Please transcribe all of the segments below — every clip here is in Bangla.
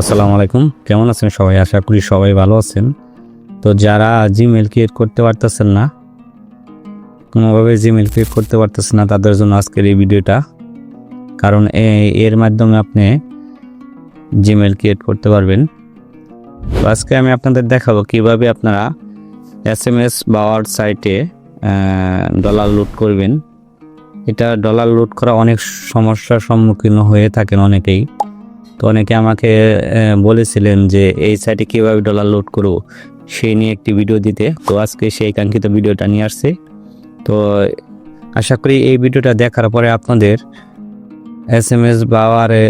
আসসালামু আলাইকুম। কেমন আছেন সবাই? আশা করি সবাই ভালো আছেন। তো যারা জিমেল ক্রিয়েট করতে পারতেছেন না, কোনোভাবে জিমেল ক্রিয়েট করতে পারতেছেন না, তাদের জন্য আজকের এই ভিডিওটা। কারণ এর মাধ্যমে আপনি জিমেল ক্রিয়েট করতে পারবেন। তো আজকে আমি আপনাদের দেখাবো কীভাবে আপনারা এস এম এস বা সাইটে ডলার লুট করবেন। এটা ডলার লুট করা অনেক সমস্যার সম্মুখীন হয়ে থাকেন অনেকেই। তো অনেকে আমাকে বলেছিলেন যে এই সাইটে কীভাবে ডলার লোড করব? সেই নিয়ে একটি ভিডিও দিতে। তো আজকে সেই কাঙ্ক্ষিত ভিডিওটা নিয়ে আসছে। তো আশা করি এই ভিডিওটা দেখার পরে আপনাদের এস এম এস বাওয়ারে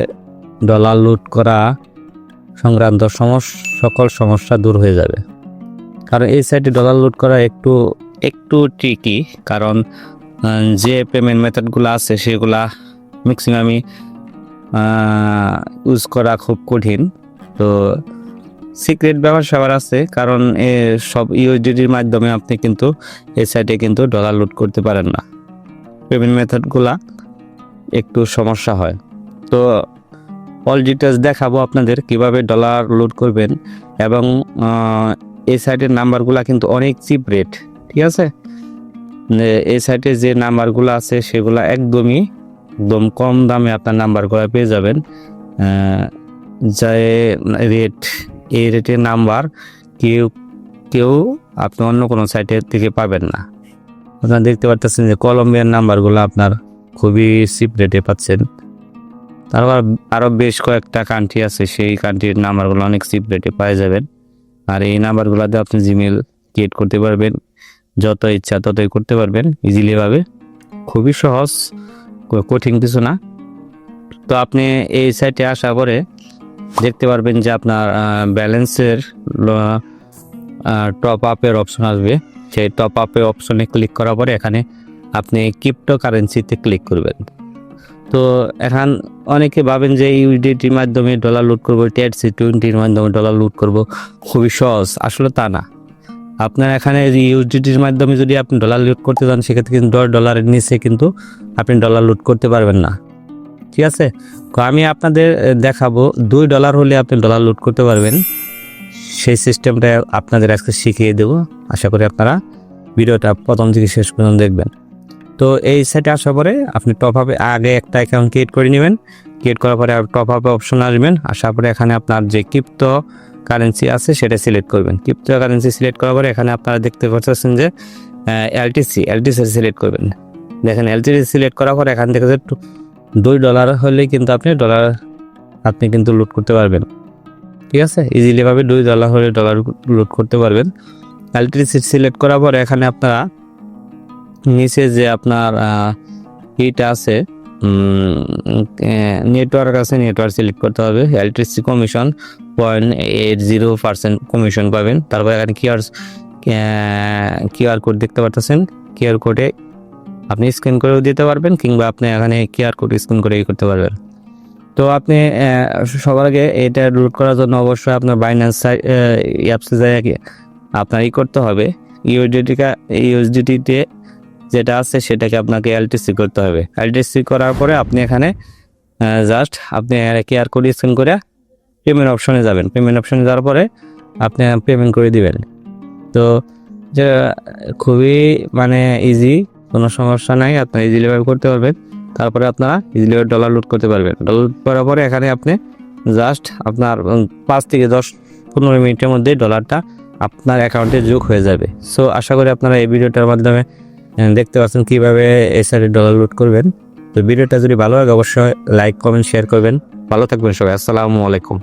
ডলার লুট করা সংক্রান্ত সমস, সকল সমস্যা দূর হয়ে যাবে। কারণ এই সাইটে ডলার লুট করা একটু একটু ট্রিকি কারণ যে পেমেন্ট মেথডগুলো আছে, সেগুলা ম্যাক্সিমামই ইউজ করা খুব কঠিন। তো সিক্রেট ব্যবহার সবার আছে, কারণ এ সব ইউএসডিটির মাধ্যমে আপনি কিন্তু এই সাইটে কিন্তু ডলার লোড করতে পারেন না। পেমেন্ট মেথডগুলা একটু সমস্যা হয়। তো অল ডিটেলস দেখাবো আপনাদের কীভাবে ডলার লোড করবেন এবং এই সাইটের নাম্বারগুলা কিন্তু অনেক চিপ রেট ঠিক আছে? এই সাইটে যে নাম্বারগুলো আছে সেগুলো একদমই একদম কম দামে আপনার নাম্বারগুলো পেয়ে যাবেন। যে রেট এই রেটের নাম্বার কেউ কেউ আপনি অন্য কোনো সাইটের থেকে পাবেন না। আপনারা দেখতে পাচ্ছেন যে কলম্বিয়ার নাম্বারগুলো আপনার খুবই চিপ রেটে পাচ্ছেন। তারপর আরও বেশ কয়েকটা কান্ট্রি আছে, সেই কান্ট্রির নাম্বারগুলো অনেক চিপ রেটে পাওয়া যাবেন। আর এই নাম্বারগুলোতে আপনি জিমেল ক্রিয়েট করতে পারবেন। যত ইচ্ছা ততই করতে পারবেন ইজিলি ভাবে। খুবই সহজ। কঠিন কিছু না। তো আপনি এই সাইটে আসার পরে দেখতে পারবেন যে আপনার ব্যালেন্সের টপ আপের অপশন আসবে। সেই টপ আপের অপশনে ক্লিক করার পরে এখানে আপনি ক্রিপ্টো কারেন্সিতে ক্লিক করবেন। তো এখন অনেকে ভাবেন যে ইউডিটির মাধ্যমে ডলার লুট করব টেটসি টোয়েন্টির মাধ্যমে ডলার লুট করব। খুবই সহজ, আসলে তা না। আপনার এখানে ইউডিটির মাধ্যমে যদি আপনি ডলার লুট করতে চান, সেক্ষেত্রে কিন্তু দশ ডলারের নিচে কিন্তু আপনি ডলার লুট করতে পারবেন না। ঠিক আছে? তো আমি আপনাদের দেখাবো দুই ডলার হলে আপনি ডলার লুট করতে পারবেন। সেই সিস্টেমটা আপনাদের আজকে শিখিয়ে দেব। আশা করি আপনারা ভিডিওটা প্রথম থেকে শেষ পর্যন্ত দেখবেন। তো এই সাইটে আসার পরে আপনি টপ আপে আগে একটা অ্যাকাউন্ট ক্রিয়েট করে নেবেন। ক্রিয়েট করার পরে টপ আপে অপশন আসবেন। আসার পরে এখানে আপনার যে ক্রিপ্টো কারেন্সি আছে, সেটা সিলেক্ট করবেন। ক্রিপ্টো কারেন্সি সিলেক্ট করার পরে এখানে আপনারা দেখতে পাচ্ছেন যে এলটিসি এলটিসি সিলেক্ট করবেন। দেখেন এলটিসি সিলেক্ট করার পরে এখান থেকে যে দুই ডলার হলেই কিন্তু আপনি ডলার আপনি কিন্তু লুট করতে পারবেন। ঠিক আছে? ইজিলি ভাবে দুই ডলার হলে ডলার লুট করতে পারবেন। এলটিসি সিলেক্ট করার পরে এখানে আপনারা নিচে যে আপনার ইটা আছে নেটওয়ার্ক আছে নেটওয়ার্ক সিলেক্ট করতে হবে। LTC commission point eight zero percent commission পাবেন। তারপর এখানে কিউআর কিউআর কোড দেখতে পারতেছেন। কিউআর কোডে আপনি স্ক্যান করেও দিতে পারবেন কিংবা আপনি এখানে কিউআর কোড স্ক্যান করে করতে পারবেন। তো আপনি সবার আগে এটা রুট করার জন্য অবশ্যই আপনার বাইন্যান্স অ্যাপসে কি আপনার ই করতে হবে। ইউএসডিটিকা ইউএসডিটিতে যেটা আছে সেটাকে আপনাকে এলটিসি করতে হবে। এলটিসি করার পরে আপনি এখানে জাস্ট আপনি কিউআর কোড স্ক্যান করে পেমেন্ট অপশনে যাবেন। পেমেন্ট অপশনে যাওয়ার পরে আপনি পেমেন্ট করে দিবেন। তো, যে, খুবই মানে ইজি কোনো সমস্যা নাই, আপনার ইজিলিভাবে করতে পারবেন। তারপরে আপনারা ইজিলিভাবে ডলার লোড করতে পারবেন। ডলার লুট করার পরে এখানে আপনি জাস্ট আপনার পাঁচ থেকে দশ, পনেরো মিনিটের মধ্যে ডলারটা আপনার অ্যাকাউন্টে যোগ হয়ে যাবে। সো আশা করি আপনারা এই ভিডিওটার মাধ্যমে দেখতে পাচ্ছেন কীভাবে সাইডে ডলার লোড করবেন। তো ভিডিওটা যদি ভালো লাগে, অবশ্যই লাইক কমেন্ট শেয়ার করবেন। ভালো থাকবেন সবাই। আসসালামু আলাইকুম।